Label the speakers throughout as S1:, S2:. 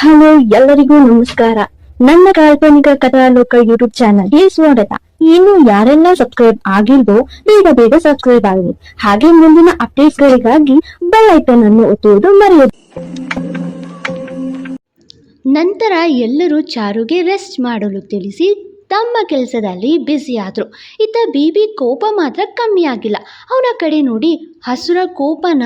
S1: Hello, ಎಲ್ಲರಿಗೂ ನಮಸ್ಕಾರ. ನನ್ನ ಕಾಲ್ಪನಿಕ ಕಥಾಲೋಕ ಯೂಟ್ಯೂಬ್ ಚಾನಲ್ಗೆ ಸ್ವಾಗತ. ಇನ್ನು ಯಾರೆಲ್ಲ ಸಬ್ಸ್ಕ್ರೈಬ್ ಆಗಿಲ್ವೋ, ಬೇಗ ಬೇಗ ಸಬ್ಸ್ಕ್ರೈಬ್ ಆಗಿ ಹಾಗೆ ಮುಂದಿನ ಅಪ್ಡೇಟ್ಸ್ಗಳಿಗಾಗಿ ಬೆಲ್ ಐಕನ್ ಅನ್ನು ಒತ್ತುವುದು ಮರೆಯದು.
S2: ನಂತರ ಎಲ್ಲರೂ ಚಾರುಗೆ ರೆಸ್ಟ್ ಮಾಡಲು ತಿಳಿಸಿ, ತಮ್ಮ ಕೆಲಸದಲ್ಲಿ ಬ್ಯುಸಿ ಆದರು. ಇತ್ತ ಬಿಬಿ ಕೋಪ ಮಾತ್ರ ಕಮ್ಮಿ ಆಗಿಲ್ಲ. ಅವನ ಕಡೆ ನೋಡಿ ಹಸುರ ಕೋಪನ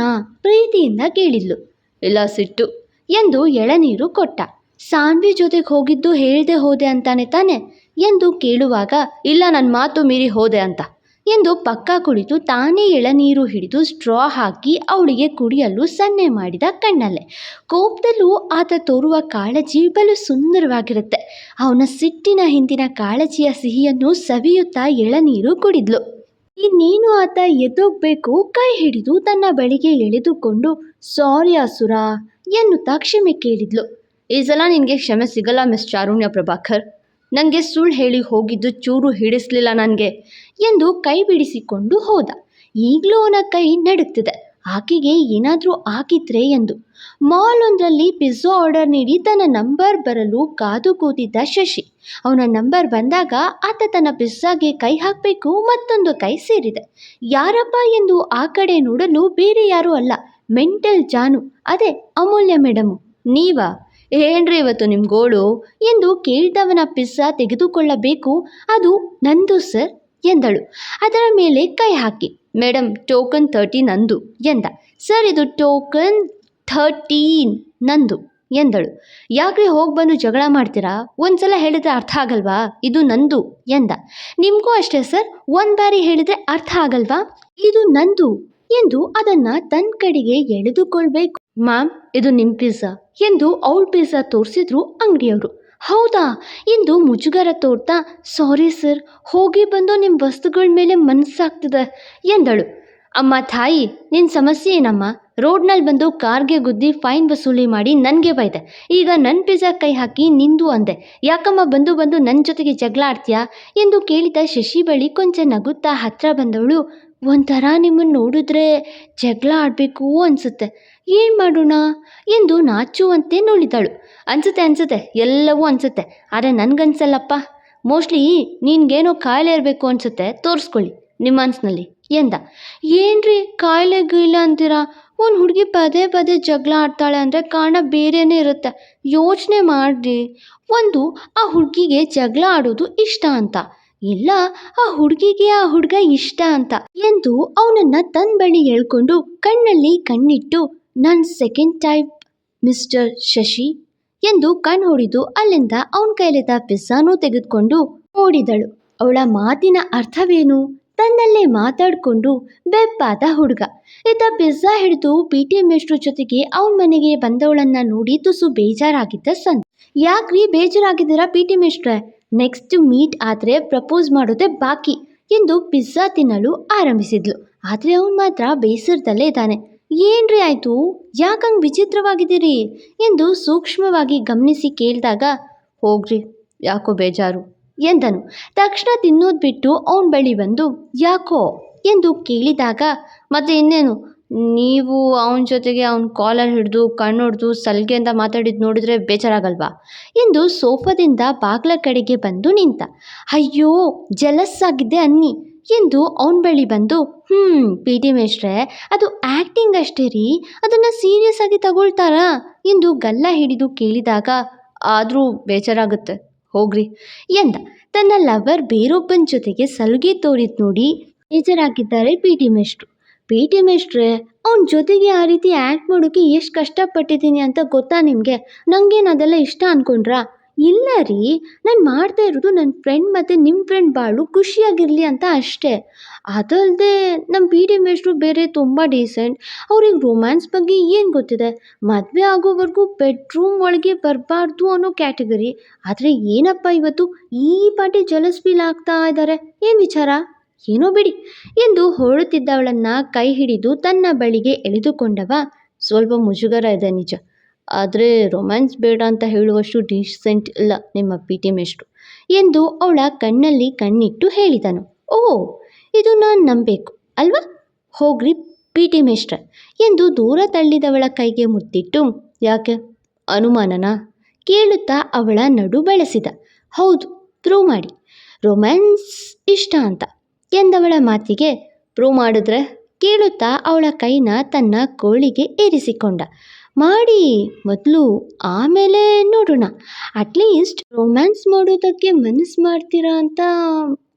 S2: ಪ್ರೀತಿಯಿಂದ ಕೇಳಿದ್ಲು. ಇಲ್ಲ, ಸಿಟ್ಟು. ಎಂದು ಎಳನೀರು ಕೊಟ್ಟ. ಸಾನ್ವಿ ಜೊತೆಗೆ ಹೋಗಿದ್ದು ಹೇಳದೆ ಹೋದೆ ಅಂತಾನೆ ತಾನೆ ಎಂದು ಕೇಳುವಾಗ, ಇಲ್ಲ ನನ್ನ ಮಾತು ಮೀರಿ ಹೋದೆ ಅಂತ ಎಂದು ಪಕ್ಕ ಕುಳಿತು ತಾನೇ ಎಳನೀರು ಹಿಡಿದು ಸ್ಟ್ರಾ ಹಾಕಿ ಅವಳಿಗೆ ಕುಡಿಯಲು ಸನ್ನೆ ಮಾಡಿದ ಕಣ್ಣಲ್ಲೇ. ಕೋಪದಲ್ಲೂ ಆತ ತೋರುವ ಕಾಳಜಿ ಬಲು ಸುಂದರವಾಗಿರುತ್ತೆ. ಅವನ ಸಿಟ್ಟಿನ ಹಿಂದಿನ ಕಾಳಜಿಯ ಸಿಹಿಯನ್ನು ಸವಿಯುತ್ತಾ ಎಳನೀರು ಕುಡಿದ್ಲು. ಇನ್ನೇನು ಆತ ಎದ್ದೋಗ್ಬೇಕು ಕೈ ಹಿಡಿದು ತನ್ನ ಬಳಿಗೆ ಎಳೆದುಕೊಂಡು, ಸಾರಿ ಅಸುರ ಎನ್ನುತ್ತಾ ಕ್ಷಮೆ ಕೇಳಿದ್ಲು. ಈ ಸಲ ನಿನಗೆ ಕ್ಷಮೆ ಸಿಗಲ್ಲ, ಮಿಸ್ ಚಾರುಣ್ಯ ಪ್ರಭಾಕರ್. ನನಗೆ ಸುಳ್ಳು ಹೇಳಿ ಹೋಗಿದ್ದು ಚೂರು ಹಿಡಿಸ್ಲಿಲ್ಲ ನನಗೆ ಎಂದು ಕೈ ಬಿಡಿಸಿಕೊಂಡು ಹೋದ. ಈಗಲೂ ಅವನ ಕೈ ನಡುತ್ತಿದೆ ಆಕೆಗೆ ಏನಾದರೂ ಆಗಿದ್ರೆ ಎಂದು. ಮಾಲ್ ಒಂದರಲ್ಲಿ ಪಿಜ್ಜಾ ಆರ್ಡರ್ ನೀಡಿ ತನ್ನ ನಂಬರ್ ಬರಲು ಕಾದು ಕೂತಿದ್ದ ಶಶಿ. ಅವನ ನಂಬರ್ ಬಂದಾಗ ಆತ ತನ್ನ ಪಿಜ್ಜಾಗೆ ಕೈ ಹಾಕಬೇಕು ಮತ್ತೊಂದು ಕೈ ಸೇರಿದೆ. ಯಾರಪ್ಪ ಎಂದು ಆ ಕಡೆ ನೋಡಲು ಬೇರೆ ಯಾರೂ ಅಲ್ಲ. ಮೆಂಟಲ್ ಜಾನು. ಅದೇ ಅಮೂಲ್ಯ ಮೇಡಮು. ನೀವಾ? ಏನ್ರಿ ಇವತ್ತು ನಿಮ್ಮ ಗೋಳು? ಎಂದು ಕೇಳಿದವನ ಪಿಜ್ಜಾ ತೆಗೆದುಕೊಳ್ಳಬೇಕು. ಅದು ನಂದು ಸರ್ ಎಂದಳು. ಅದರ ಮೇಲೆ ಕೈ ಹಾಕಿ. ಮೇಡಮ್ ಟೋಕನ್ ತರ್ಟಿ ನಂದು ಎಂದ. ಸರ್, ಇದು ಟೋಕನ್ ಥರ್ಟೀನ್ ನಂದು ಎಂದಳು. ಯಾಕ್ರಿ ಹೋಗಿ ಬಂದು ಜಗಳ ಮಾಡ್ತೀರಾ? ಒಂದ್ಸಲ ಹೇಳಿದ್ರೆ ಅರ್ಥ ಆಗಲ್ವಾ? ಇದು ನಂದು ಎಂದ. ನಿಮಗೂ ಅಷ್ಟೇ ಸರ್? ಒಂದು ಬಾರಿ ಹೇಳಿದ್ರೆ ಅರ್ಥ ಆಗಲ್ವಾ? ಇದು ನಂದು ಎಂದು ಅದನ್ನ ತನ್ನ ಕಡೆಗೆ ಎಳೆದುಕೊಳ್ಬೇಕು. ಮ್ಯಾಮ್, ಇದು ನಿಮ್ಮ ಪಿಜ್ಜಾ ಎಂದು ಅವಳ ಪಿಜ್ಜಾ ತೋರಿಸಿದ್ರು ಅಂಗಡಿಯವರು. ಹೌದಾ? ಎಂದು ಮುಜುಗರ ತೋರ್ತಾ ಸಾರಿ ಸರ್, ಹೋಗಿ ಬಂದು ನಿಮ್ಮ ವಸ್ತುಗಳ ಮೇಲೆ ಮನಸ್ಸಾಗ್ತಿದೆ ಎಂದಳು. ಅಮ್ಮ ತಾಯಿ ನಿನ್ನ ಸಮಸ್ಯೆ ಏನಮ್ಮ? ರೋಡ್ನಲ್ಲಿ ಬಂದು ಕಾರ್ಗೆ ಗುದ್ದಿ ಫೈನ್ ವಸೂಲಿ ಮಾಡಿ ನನಗೆ ಬೈದೆ. ಈಗ ನನ್ನ ಪಿಜ್ಜಾ ಕೈ ಹಾಕಿ ನಿಂದು ಅಂದೆ. ಯಾಕಮ್ಮ ಬಂದು ಬಂದು ನನ್ನ ಜೊತೆಗೆ ಜಗಳ ಆಡ್ತೀಯಾ ಎಂದು ಕೇಳಿದ ಶಶಿ ಬಳಿ ಕೊಂಚ ನಗುತ್ತಾ ಹತ್ರ ಬಂದವಳು ಒಂಥರ ನಿಮ್ಮನ್ನು ನೋಡಿದ್ರೆ ಜಗಳ ಆಡಬೇಕು ಅನಿಸುತ್ತೆ. ಏನು ಮಾಡೋಣ? ಎಂದು ನಾಚುವಂತೆ ನೋಡಿದಳು. ಅನಿಸುತ್ತೆ, ಅನ್ಸುತ್ತೆ, ಎಲ್ಲವೂ ಅನ್ಸುತ್ತೆ. ಆದರೆ ನನಗನ್ಸಲ್ಲಪ್ಪ. ಮೋಸ್ಟ್ಲಿ ನಿನಗೇನೋ ಕಾಯಿಲೆ ಇರಬೇಕು ಅನ್ಸುತ್ತೆ. ತೋರಿಸ್ಕೊಳ್ಳಿ ನಿಮ್ಮ ಮನಸ್ಸಿನಲ್ಲಿ ಎಂದ. ಏನ್ರಿ ಕಾಯಿಲೆ ಇಲ್ಲ ಅಂತೀರಾ? ಒಂದು ಹುಡುಗಿ ಪದೇ ಪದೇ ಜಗಳ ಆಡ್ತಾಳೆ ಅಂದರೆ ಕಾರಣ ಬೇರೆಯೇ ಇರುತ್ತೆ. ಯೋಚನೆ ಮಾಡಿರಿ. ಒಂದು, ಆ ಹುಡುಗಿಗೆ ಜಗಳ ಆಡೋದು ಇಷ್ಟ ಅಂತ. ಇಲ್ಲ, ಆ ಹುಡುಗಿಗೆ ಆ ಹುಡುಗ ಇಷ್ಟ ಅಂತ ಎಂದು ಅವನನ್ನ ತನ್ನ ಬಳಿ ಎಳ್ಕೊಂಡು ಕಣ್ಣಲ್ಲಿ ಕಣ್ಣಿಟ್ಟು ನನ್ನ ಸೆಕೆಂಡ್ ಟೈಪ್ ಮಿಸ್ಟರ್ ಶಶಿ ಎಂದು ಕಣ್ಣು ಹೊಡಿದು ಅಲ್ಲಿಂದ ಅವನ ಕೈಲಿದ್ದ ಪಿಜ್ಜಾನೂ ತೆಗೆದುಕೊಂಡು ಓಡಿದಳು. ಅವಳ ಮಾತಿನ ಅರ್ಥವೇನು? ತನ್ನಲ್ಲೇ ಮಾತಾಡಿಕೊಂಡು ಬೆಪ್ಪಾದ ಹುಡುಗ. ಈತ ಪಿಜ್ಜಾ ಹಿಡಿದು ಪಿ ಟಿ ಮೇಷ್ಟ್ರ ಜೊತೆಗೆ ಅವನ ಮನೆಗೆ ಬಂದವಳನ್ನ ನೋಡಿ ತುಸು ಬೇಜಾರಾಗಿದ್ದ ಸಂತ ಯಾಕ್ರಿ ಬೇಜಾರಾಗಿದ್ದೀರಾ ಪಿ ಟಿ ಮೇಷ್ಟ್ರೆ? ನೆಕ್ಸ್ಟ್ ಮೀಟ್ ಆದರೆ ಪ್ರಪೋಸ್ ಮಾಡೋದೇ ಬಾಕಿ ಎಂದು ಪಿಜ್ಜಾ ತಿನ್ನಲು ಆರಂಭಿಸಿದ್ಲು. ಆದರೆ ಅವನು ಮಾತ್ರ ಬೇಸರದಲ್ಲೇ ಇದ್ದಾನೆ. ಏನ್ರಿ ಆಯಿತು? ಯಾಕಂಗೆ ವಿಚಿತ್ರವಾಗಿದ್ದೀರಿ? ಎಂದು ಸೂಕ್ಷ್ಮವಾಗಿ ಗಮನಿಸಿ ಕೇಳಿದಾಗ, ಹೋಗ್ರಿ, ಯಾಕೋ ಬೇಜಾರು ಎಂದನು. ತಕ್ಷಣ ತಿನ್ನೋದು ಬಿಟ್ಟು ಅವನ ಬಳಿ ಬಂದು, ಯಾಕೋ ಎಂದು ಕೇಳಿದಾಗ, ಮತ್ತೆ ಇನ್ನೇನು? ನೀವು ಅವನ ಜೊತೆಗೆ ಅವನ ಕಾಲರ್ ಹಿಡಿದು, ಕಣ್ಣು ಹೊಡೆದು ಸಲ್ಗೆಯಿಂದ ಮಾತಾಡಿದ್ದು ನೋಡಿದ್ರೆ ಬೇಜಾರಾಗಲ್ವಾ? ಎಂದು ಸೋಫಾದಿಂದ ಬಾಗ್ಲ ಕಡೆಗೆ ಬಂದು ನಿಂತ. ಅಯ್ಯೋ, ಜಲಸ್ ಅನ್ನಿ ಎಂದು ಅವನ ಬಳಿ ಬಂದು ಹ್ಞೂ ಪಿ ಟಿ ಮೇಷ್ಟ್ರೆ, ಅದು ಆ್ಯಕ್ಟಿಂಗ್ ಅಷ್ಟೇ ರೀ, ಅದನ್ನು ಸೀರಿಯಸ್ ಆಗಿ ತಗೊಳ್ತಾರಾ? ಎಂದು ಗಲ್ಲ ಹಿಡಿದು ಕೇಳಿದಾಗ, ಆದರೂ ಬೇಜಾರಾಗುತ್ತೆ, ಹೋಗ್ರಿ, ಎಂದ. ತನ್ನ ಲವರ್ ಬೇರೊಬ್ಬನ ಜೊತೆಗೆ ಸಲುಗೆ ತೋರಿದ್ ನೋಡಿ ಬೇಜಾರಾಗಿದ್ದಾರೆ ಪಿ ಟಿ ಮೇಷ್ಟ್ರು. ಪಿ ಟಿ ಮೇಷ್ಟ್ರೇ, ಅವ್ನ ಜೊತೆಗೆ ಆ ರೀತಿ ಆ್ಯಕ್ಟ್ ಮಾಡೋಕ್ಕೆ ಎಷ್ಟು ಕಷ್ಟಪಟ್ಟಿದ್ದೀನಿ ಅಂತ ಗೊತ್ತಾ ನಿಮಗೆ? ನನಗೇನು ಅದೆಲ್ಲ ಇಷ್ಟ ಅಂದ್ಕೊಂಡ್ರಾ ಇಲ್ಲ ರೀ, ನಾನು ಮಾಡ್ತಾ ಇರೋದು ನನ್ನ ಫ್ರೆಂಡ್ ಮತ್ತು ನಿಮ್ಮ ಫ್ರೆಂಡ್ ಬಾಳು ಖುಷಿಯಾಗಿರಲಿ ಅಂತ ಅಷ್ಟೇ. ಅದಲ್ಲದೆ ನಮ್ಮ ಪಿ ಟಿ ಮೇಷ್ಟ್ರು ಬೇರೆ ತುಂಬ ಡೀಸೆಂಟ್ ಅವ್ರಿಗೆ ರೊಮ್ಯಾನ್ಸ್ ಬಗ್ಗೆ ಏನು ಗೊತ್ತಿದೆ? ಮದುವೆ ಆಗೋವರೆಗೂ ಬೆಡ್ರೂಮ್ ಒಳಗೆ ಬರಬಾರ್ದು ಅನ್ನೋ ಕ್ಯಾಟಗರಿ ಆದರೆ ಏನಪ್ಪ ಇವತ್ತು ಈ ಪಾಟಿ ಜಲಸ್ ಫೀಲ್ ಆಗ್ತಾ ಇದ್ದಾರೆ ಏನು ವಿಚಾರ? ಏನೋ ಬಿಡಿ ಎಂದು ಹೊರಡುತ್ತಿದ್ದವಳನ್ನು ಕೈ ಹಿಡಿದು ತನ್ನ ಬಳಿಗೆ ಎಳೆದುಕೊಂಡವ ಸ್ವಲ್ಪ ಮುಜುಗರ ಇದೆ ನಿಜ. ಆದರೆ ರೊಮ್ಯಾನ್ಸ್ ಬೇಡ ಅಂತ ಹೇಳುವಷ್ಟು ಡೀಸೆಂಟ್ ಇಲ್ಲ ನಿಮ್ಮ ಪಿ ಟಿ ಮೇಷ್ಟ್ರು ಎಂದು ಅವಳ ಕಣ್ಣಲ್ಲಿ ಕಣ್ಣಿಟ್ಟು ಹೇಳಿದನು. ಓ ಇದು ನಾನು ನಂಬಬೇಕು ಅಲ್ವಾ? ಹೋಗ್ರಿ ಪಿ ಟಿ ಮೇಷ್ಟ್ರ ಎಂದು ದೂರ ತಳ್ಳಿದವಳ ಕೈಗೆ ಮುತ್ತಿಟ್ಟು, ಯಾಕೆ? ಅನುಮಾನನಾ? ಕೇಳುತ್ತಾ ಅವಳ ನಡು ಬಳಸಿದ. ಹೌದು ಪ್ರೂವ್ ಮಾಡಿ. ರೊಮ್ಯಾನ್ಸ್ ಇಷ್ಟ ಅಂತ. ಎಂದವಳ ಮಾತಿಗೆ ಪ್ರೂವ್ ಮಾಡಿದ್ರೆ ಕೇಳುತ್ತಾ ಅವಳ ಕೈನ ತನ್ನ ಕೋಳಿಗೆ ಏರಿಸಿಕೊಂಡ. ಮಾಡಿ, ಮೊದಲು ಆಮೇಲೆ ನೋಡೋಣ. ಅಟ್ಲೀಸ್ಟ್ ರೊಮ್ಯಾನ್ಸ್ ಮಾಡೋದಕ್ಕೆ ಮನಸ್ಸು ಮಾಡ್ತೀರಾ ಅಂತ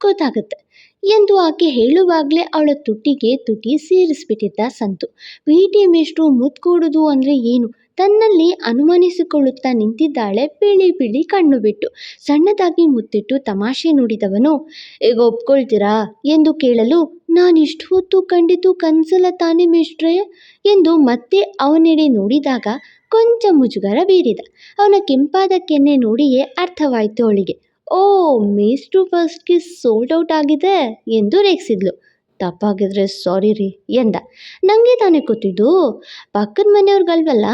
S2: ಗೊತ್ತಾಗುತ್ತೆ. ಎಂದು ಆಕೆ ಹೇಳುವಾಗಲೇ ಅವಳ ತುಟಿಗೆ ತುಟಿ ಸೇರಿಸ್ಬಿಟ್ಟಿದ್ದ ಸಂತು. ಪಿ ಟಿ ಮಿಸ್ಟ್ರು ಮುತ್ಕೂಡುದು ಅಂದರೆ ಏನು? ತನ್ನಲ್ಲಿ ಅನುಮಾನಿಸಿಕೊಳ್ಳುತ್ತಾ ನಿಂತಿದ್ದಾಳೆ ಬಿಳಿ ಬಿಳಿ ಕಣ್ಣು ಬಿಟ್ಟು. ಸಣ್ಣದಾಗಿ ಮುತ್ತಿಟ್ಟು ತಮಾಷೆ ನೋಡಿದವನು ಈಗ ಒಪ್ಕೊಳ್ತೀರಾ? ಎಂದು ಕೇಳಲು, ನಾನಿಷ್ಟು ಹೊತ್ತು ಕಂಡಿತು ಕನ್ಸಲ ತಾನೇ ಮಿಸ್ಟ್ರೇ ಎಂದು ಮತ್ತೆ ಅವನೆಡೆ ನೋಡಿದಾಗ ಕೊಂಚ ಮುಜುಗರ ಬೀರಿದ. ಅವನ ಕೆಂಪಾದ ಕೆನ್ನೆ ನೋಡಿಯೇ ಅರ್ಥವಾಯಿತು ಅವಳಿಗೆ. ಓ ಮೇಸ್ಟ್ರು ಫಸ್ಟ್ ಫಸ್ಟ್ಗೆ ಸೋಲ್ಡ್ ಔಟ್ ಆಗಿದೆ ಎಂದು ರೇಗಿಸಿದ್ಲು. ತಪ್ಪಾಗಿದ್ರೆ ಸಾರಿ ರೀ ಎಂದ. ನನಗೆ ತಾನೇ ಗೊತ್ತಿದ್ದು, ಪಕ್ಕದ ಮನೆಯವ್ರಿಗಲ್ವಲ್ಲ?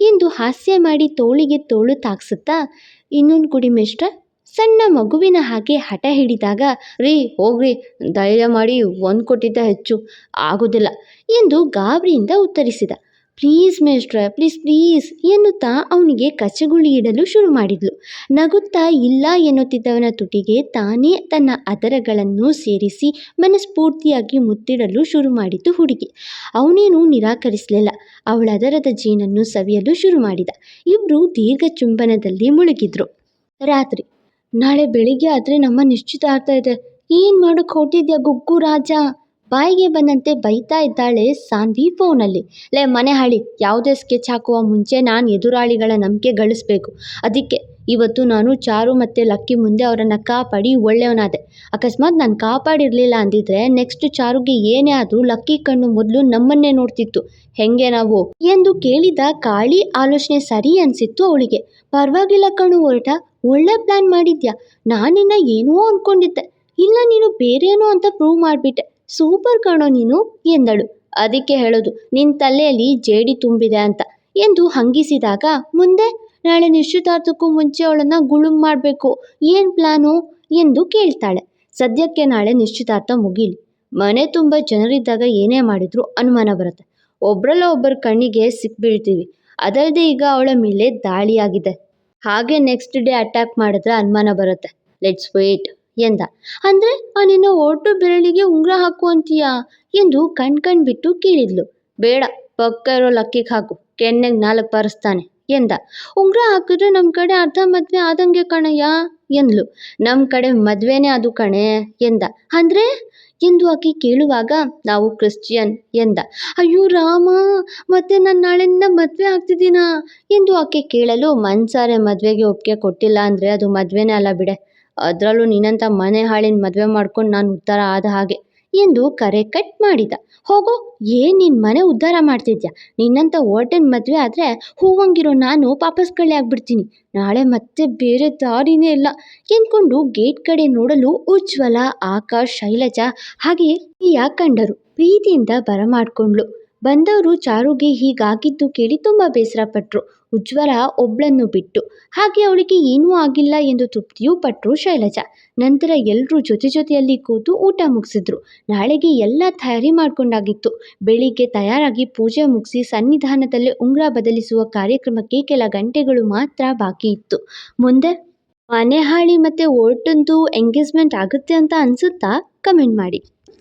S2: ಎಂದು ಹಾಸ್ಯ ಮಾಡಿ ತೋಳಿಗೆ ತೋಳು ತಾಕ್ಸುತ್ತಾ ಇನ್ನೊಂದು ಕುಡಿ ಮೇಷ್ಟ್ರ ಸಣ್ಣ ಮಗುವಿನ ಹಾಗೆ ಹಠ ಹಿಡಿದಾಗ, ರೀ ಹೋಗ್ರಿ, ಧೈರ್ಯ ಮಾಡಿ ಒಂದು ಕೊಟ್ಟಿದ್ದ ಹೆಚ್ಚು ಆಗೋದಿಲ್ಲ ಎಂದು ಗಾಬರಿಯಿಂದ ಉತ್ತರಿಸಿದ. ಪ್ಲೀಸ್ ಮೇಸ್ಟ್ರೆ ಪ್ಲೀಸ್ ಪ್ಲೀಸ್ ಎನ್ನುತ್ತಾ ಅವನಿಗೆ ಕಚಗುಳಿ ಇಡಲು ಶುರು ಮಾಡಿದ್ಲು. ನಗುತ್ತಾ ಇಲ್ಲ ಎನ್ನುತ್ತಿದ್ದವನ ತುಟಿಗೆ ತಾನೇ ತನ್ನ ಅದರಗಳನ್ನು ಸೇರಿಸಿ ಮನಸ್ಫೂರ್ತಿಯಾಗಿ ಮುತ್ತಿಡಲು ಶುರು ಮಾಡಿತು ಹುಡುಗಿ. ಅವನೇನು ನಿರಾಕರಿಸಲಿಲ್ಲ. ಅವಳ ಅದರದ ಜೀನನ್ನು ಸವಿಯಲು ಶುರು ಮಾಡಿದ. ಇಬ್ಬರು ದೀರ್ಘ ಚುಂಬನದಲ್ಲಿ ಮುಳುಗಿದ್ರು. ರಾತ್ರಿ. ನಾಳೆ ಬೆಳಿಗ್ಗೆ ಆದರೆ ನಮ್ಮ ನಿಶ್ಚಿತಾರ್ಥ ಇದೆ. ಏನು ಮಾಡೋಕ್ಕೆ ಹೊಟ್ಟಿದ್ಯಾ ಗುಗ್ಗು ರಾಜ? ಬಾಯಿಗೆ ಬಂದಂತೆ ಬೈತಾ ಇದ್ದಾಳೆ ಸಾನ್ವಿ ಫೋನಲ್ಲಿ ಲೇ, ಮನೆ ಹಾಳಿ, ಯಾವುದೇ ಸ್ಕೆಚ್ ಹಾಕುವ ಮುಂಚೆ ನಾನು ಎದುರಾಳಿಗಳ ನಂಬಿಕೆ ಗಳಿಸ್ಬೇಕು. ಅದಕ್ಕೆ ಇವತ್ತು ನಾನು ಚಾರು ಮತ್ತು ಲಕ್ಕಿ ಮುಂದೆ ಅವರನ್ನು ಕಾಪಾಡಿ ಒಳ್ಳೆಯವನಾದೆ. ಅಕಸ್ಮಾತ್ ನಾನು ಕಾಪಾಡಿರಲಿಲ್ಲ ಅಂದಿದ್ರೆ ನೆಕ್ಸ್ಟ್ ಚಾರುಗೆ ಏನೇ ಆದರೂ ಲಕ್ಕಿ ಕಣ್ಣು ಮೊದಲು ನಮ್ಮನ್ನೇ ನೋಡ್ತಿತ್ತು. ಹೆಂಗೆ ನಾವು? ಎಂದು ಕೇಳಿದ ಕಾಳಿ ಆಲೋಚನೆ ಸರಿ ಅನಿಸಿತ್ತು ಅವಳಿಗೆ. ಪರವಾಗಿಲ್ಲ ಕಣ್ಣು ಹೊರಟ ಒಳ್ಳೆ ಪ್ಲ್ಯಾನ್ ಮಾಡಿದ್ಯಾ? ನಾನಿನ್ನ ಏನೋ ಅಂದ್ಕೊಂಡಿದ್ದೆ ಇಲ್ಲ ನೀನು ಬೇರೇನೋ ಅಂತ ಪ್ರೂವ್ ಮಾಡಿಬಿಟ್ಟೆ. ಸೂಪರ್ ಕಣೋ ನೀನು ಎಂದಳು. ಅದಕ್ಕೆ ಹೇಳೋದು ನಿನ್ನ ತಲೆಯಲ್ಲಿ ಜೇಡಿ ತುಂಬಿದೆ ಅಂತ ಎಂದು ಹಂಗಿಸಿದಾಗ ಮುಂದೆ, ನಾಳೆ ನಿಶ್ಚಿತಾರ್ಥಕ್ಕೂ ಮುಂಚೆ ಅವಳನ್ನು ಗುಳುಂ ಮಾಡಬೇಕು, ಏನು ಪ್ಲಾನು ಎಂದು ಕೇಳ್ತಾಳೆ. ಸದ್ಯಕ್ಕೆ ನಾಳೆ ನಿಶ್ಚಿತಾರ್ಥ ಮುಗೀಲಿ. ಮನೆ ತುಂಬ ಜನರಿದ್ದಾಗ ಏನೇ ಮಾಡಿದರೂ ಅನುಮಾನ ಬರುತ್ತೆ. ಒಬ್ರಲ್ಲ ಒಬ್ಬರ ಕಣ್ಣಿಗೆ ಸಿಕ್ಬೀಳ್ತೀವಿ ಅದಲ್ಲದೆ ಈಗ ಅವಳ ಮೇಲೆ ದಾಳಿಯಾಗಿದೆ. ಹಾಗೆ ನೆಕ್ಸ್ಟ್ ಡೇ ಅಟ್ಯಾಕ್ ಮಾಡಿದ್ರೆ ಅನುಮಾನ ಬರುತ್ತೆ. ಲೆಟ್ಸ್ ವೇಟ್ ಎಂದ. ಅಂದರೆ, ಆ ನಿನ್ನ ಒಟ್ಟು ಬೆರಳಿಗೆ ಉಂಗುರ ಹಾಕು ಅಂತೀಯಾ ಎಂದು ಕಣ್ ಕಣ್ ಬಿಟ್ಟು ಕೇಳಿದ್ಲು. ಬೇಡ ಪಕ್ಕ ಇರೋ ಲಕ್ಕಿಗೆ ಹಾಕು, ಕೆನ್ನೆಗೆ ನಾಲ್ಕು ಬಾರಿಸ್ತಾನೆ, ಎಂದ. ಉಂಗುರ ಹಾಕಿದ್ರೆ ನಮ್ಮ ಕಡೆ ಅರ್ಧ ಮದುವೆ ಆದಂಗೆ ಕಣಯ್ಯ? ಎಂದ್ಲು. ನಮ್ಮ ಕಡೆ ಮದುವೆನೇ ಅದು ಕಣೆ, ಎಂದ. ಅಂದರೆ? ಎಂದು ಆಕೆ ಕೇಳುವಾಗ, ನಾವು ಕ್ರಿಶ್ಚಿಯನ್, ಎಂದ. ಅಯ್ಯೋ ರಾಮ, ಮತ್ತೆ ನಾನು ನಾಳೆಯಿಂದ ಮದುವೆ ಆಗ್ತಿದ್ದೀನಾ? ಎಂದು ಆಕೆ ಕೇಳಲು ಮನ್ಸಾರೆ ಮದುವೆಗೆ ಒಪ್ಪಿಗೆ ಕೊಟ್ಟಿಲ್ಲ ಅಂದರೆ ಅದು ಮದುವೆನೇ ಅಲ್ಲ ಬಿಡೆ. ಅದರಲ್ಲೂ ನಿನ್ನಂಥ ಮನೆ ಹಾಳಿನ ಮದುವೆ ಮಾಡ್ಕೊಂಡು ನಾನು ಉದ್ಧಾರ ಆದ ಹಾಗೆ ಎಂದು ಕರೆ ಕಟ್ ಮಾಡಿದ. ಹೋಗೋ, ಏನು ನಿನ್ನ ಮನೆ ಉದ್ಧಾರ ಮಾಡ್ತಿದ್ಯಾ? ನಿನ್ನಂಥ ಓಟನ್ ಮದುವೆ ಆದರೆ ಹೂವಂಗಿರೋ ನಾನು ಪಾಪಸ್ ಕಳ್ಳಿ ಆಗ್ಬಿಡ್ತೀನಿ. ನಾಳೆ ಮತ್ತೆ ಬೇರೆ ದಾರಿನೇ ಇಲ್ಲ ಎಂದ್ಕೊಂಡು ಗೇಟ್ ಕಡೆ ನೋಡಲು ಉಜ್ವಲ, ಆಕಾಶ್, ಶೈಲಜಾ ಹಾಗೆಯೇ ಪ್ರಿಯಾ ಕಂಡರು. ಪ್ರೀತಿಯಿಂದ ಬರಮಾಡ್ಕೊಂಡ್ಳು. ಬಂದವರು ಚಾರುಗೆ ಹೀಗಾಗಿದ್ದು ಕೇಳಿ ತುಂಬ ಬೇಸರಪಟ್ಟರು ಉಜ್ವಲ ಒಬ್ಬಳನ್ನು ಬಿಟ್ಟು, ಹಾಗೆ ಅವಳಿಗೆ ಏನೂ ಆಗಿಲ್ಲ ಎಂದು ತೃಪ್ತಿಯೂ ಪಟ್ಟರು ಶೈಲಜಾ. ನಂತರ ಎಲ್ಲರೂ ಜೊತೆ ಜೊತೆಯಲ್ಲಿ ಕೂತು ಊಟ ಮುಗಿಸಿದ್ರು. ನಾಳೆಗೆ ಎಲ್ಲ ತಯಾರಿ ಮಾಡಿಕೊಂಡಾಗಿತ್ತು. ಬೆಳಿಗ್ಗೆ ತಯಾರಾಗಿ ಪೂಜೆ ಮುಗಿಸಿ ಸನ್ನಿಧಾನದಲ್ಲಿ ಉಂಗುರ ಬದಲಿಸುವ ಕಾರ್ಯಕ್ರಮಕ್ಕೆ ಕೆಲ ಗಂಟೆಗಳು ಮಾತ್ರ ಬಾಕಿ ಇತ್ತು. ಮುಂದೆ ಮನೆಹಾಳಿ ಮತ್ತು ಓಟಂದು ಎಂಗೇಜ್ಮೆಂಟ್ ಆಗುತ್ತೆ ಅಂತ ಅನಿಸುತ್ತಾ? ಕಮೆಂಟ್ ಮಾಡಿ.